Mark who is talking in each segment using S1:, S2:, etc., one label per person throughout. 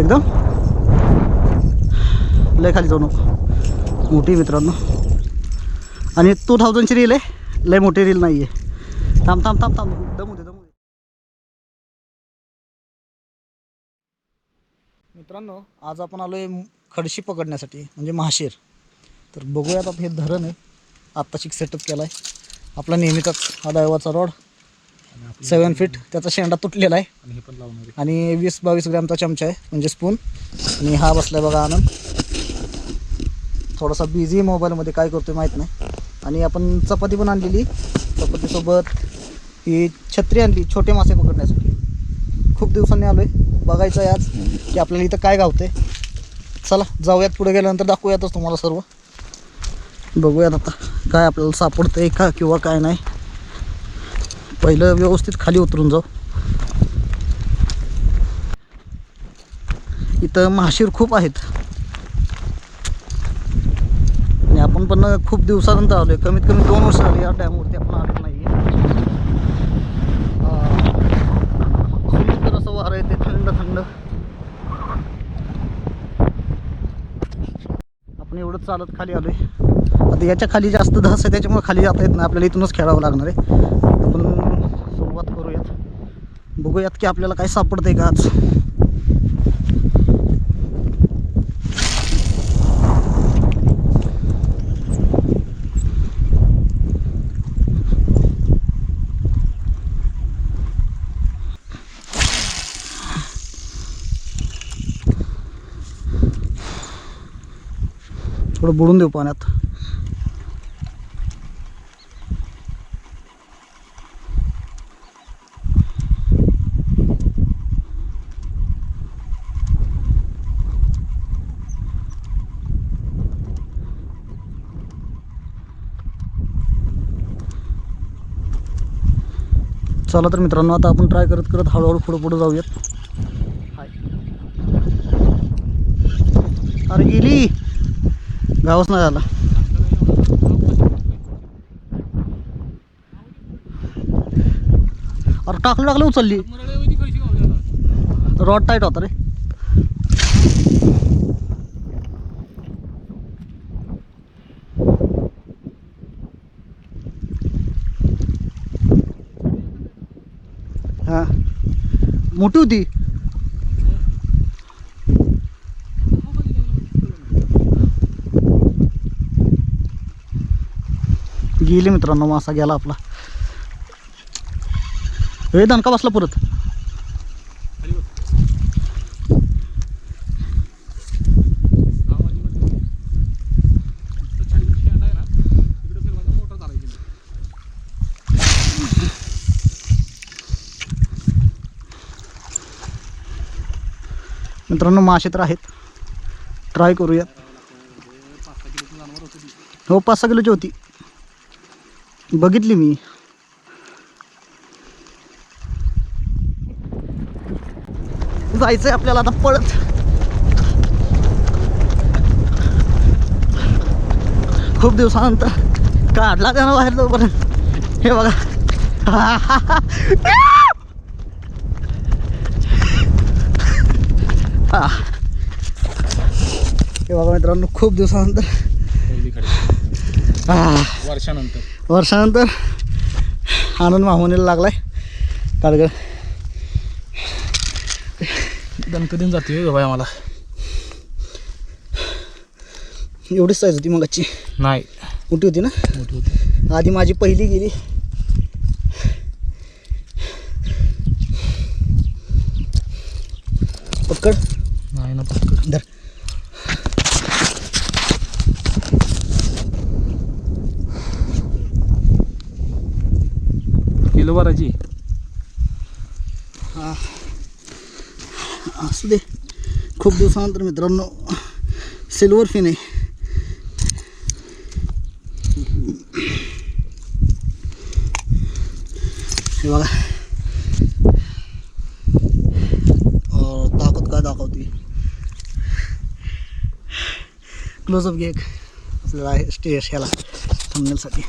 S1: एकदम? लय खाली जाऊ नको. मोठी मित्रांनो. आणि टू थाउजंडची रील आहे. लय मोठी रील नाही आहे थांब थांब थांब थांब. दमू दे दमू दे. मित्रांनो आज आपण आलो आहे खडशी पकडण्यासाठी म्हणजे महाशेर तर बघूयात आता हे धरण आहे. आत्ताशी सेटअप केला आहे आपला नेहमीचाच हा दैवाचा रॉड सेवन फीट त्याचा शेंडा तुटलेला आहे.
S2: आणि पण लावणार आहे
S1: आणि वीस बावीस ग्रॅमचा चमचा आहे म्हणजे स्पून आणि हा बसलाय बघा आनंद. थोडासा बिझी मोबाईलमध्ये काय करतोय माहीत नाही. आणि आपण चपाती पण आणलेली. चपातीसोबत ही छत्री आणली छोटे मासे पकडण्यासाठी. खूप दिवसांनी आलो आहे बघायचं आहे आज की आपल्याला इथं काय गावतंय. चला जाऊयात पुढे गेल्यानंतर दाखवूयातच तुम्हाला सर्व. बघूयात आता काय आपल्याला सापडतंय का किंवा काय नाही. पहिलं व्यवस्थित खाली उतरून जाऊ. इथं महाशीर खूप आहेत. आणि आपण पण खूप दिवसानंतर आलोय. कमीत कमी दोन वर्ष झाली या डॅमवरती आपण आलो नाही सुंदर असं वारं येते थंड थंड. आपण एवढं चालत खाली आलोय. आता याच्या खाली जास्त धस आहे त्याच्यामुळे खाली जाता येत नाही. आपल्याला इथूनच खेळावं लागणार आहे. बघूयात की आपल्याला काय सापडतंय का आज. थोडं बुडून देऊ पाण्यात. चला तर मित्रांनो आता आपण ट्राय करत करत हळूहळू पुढं पुढं जाऊयात. अरे गेली! गावच नाही झाला अरे टाकलं टाकलं उचलली. रॉड टाईट होता रे. हां. मोठी होती गेली मित्रांनो मासा गेला आपला. हे का बसला परत. मित्रांनो मासे तर आहेत. ट्राय करूयात. हो पाच सहा किलोची होती. बघितली मी. जायचंय आपल्याला आता पळत. खूप दिवसानंतर काढला त्यानं बाहेर तोपर्यंत हे बघा. हा. हे बघा मित्रांनो खूप दिवसानंतर. हा.
S2: वर्षानंतर.
S1: वर्षानंतर आनंद माहुनीला लागलाय. काडगड
S2: गणपतीन जाते हो बाय मला
S1: एवढीच साईज होती मगाची.
S2: नाही.
S1: मोठी होती ना?
S2: मोठी होती.
S1: आधी माझी पहिली गेली पकड
S2: नाही ना पटकन
S1: धर
S2: किलो
S1: असू दे. खूप दिवसानंतर मित्रांनो सिल्वर फिन आहे. हे बघा. ताकद काय दाखवते? क्लोजअप घे एक. आपल्याला आहे स्टेज ह्याला थांबण्यासाठी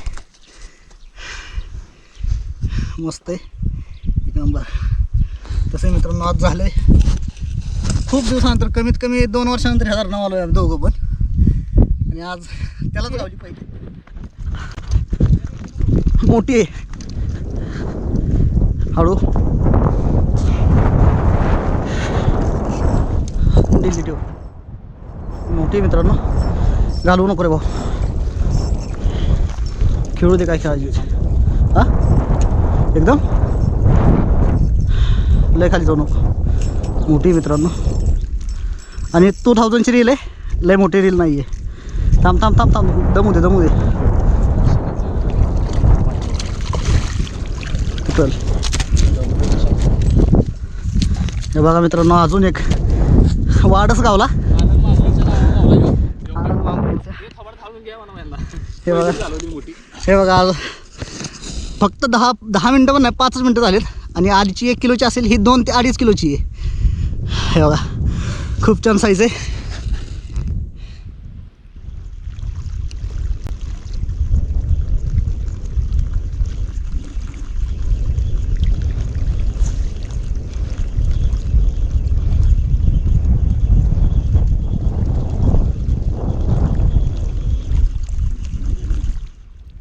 S1: मस्त आहे. एक नंबर तसं मित्रांनो आज झालं आहे खूप दिवसानंतर कमीत कमी दोन वर्षानंतर ह्या नाव आलो आहे दोघं पण. आणि आज त्यालाच गावली पाहिजे मोठी आहे. हळू. दिली ठेव. मोठी आहे मित्रांनो. घालवू नको रे भाऊ. खेळू दे काय खेळायची. हां? एकदम? लय खाली जाऊ नको. मोठी मित्रांनो. आणि टू थाउजंडची रील आहे. लय मोठी रील नाही आहे थांब थांब थांब थांब. दमू दे दमू दे. चल. हे बघा मित्रांनो अजून एक वाडच गावला. हे बघा. हे बघा आज फक्त दहा दहा मिनटं पण नाही पाचच मिनटं झालेत. आणि आधीची एक किलोची असेल ही दोन ते अडीच किलोची आहे. हे बघा खूप छान साईज आहे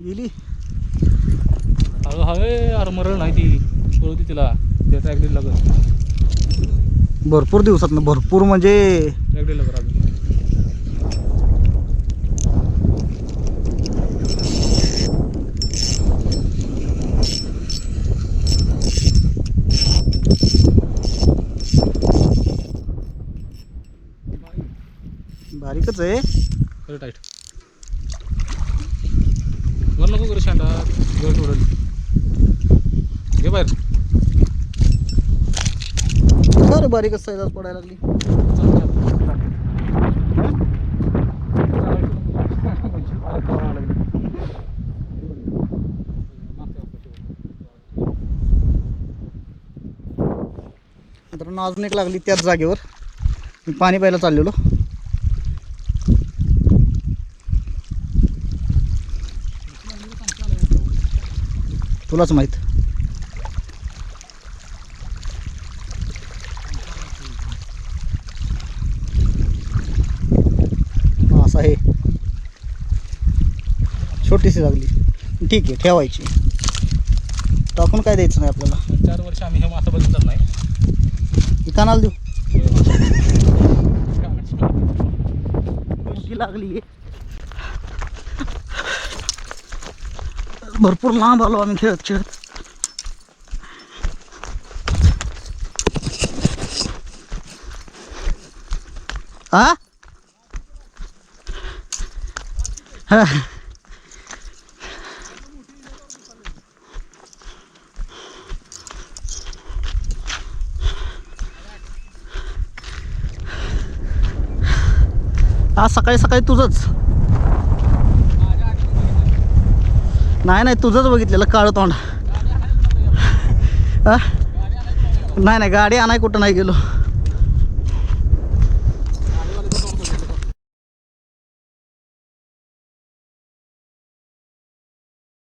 S1: गेली
S2: हळू हवे मरळ नाही ती दे तिला. त्याचा ॲग्री लागत
S1: भरपूर दिवसात ना भरपूर म्हणजे
S2: ॲग्री लागत अजून
S1: बारीकच आहे.
S2: खरं टाईट वर नको करू शांडा गट उडल घे बाहेर.
S1: बरं बारीकच साईज पडायला लागली. मित्रांनो अजून एक लागली त्याच जागेवर. मी पाणी प्यायला चाललेलो. तुलाच माहीत. आहे. छोटीशी लागली. ठीक आहे ठेवायची. टाकून काय द्यायचं नाही आपल्याला?
S2: चार वर्ष आम्ही हे मासा बघितलं नाही.
S1: कानाला देऊ? लागली. भरपूर लांब आलो आम्ही खेळत खेळत हा? हा. आज सकाळी सकाळी तुझंच. नाही नाही तुझंच बघितलेलं काळं तोंड. हा? नाही नाही गाडी आणाय कुठं नाही गेलो.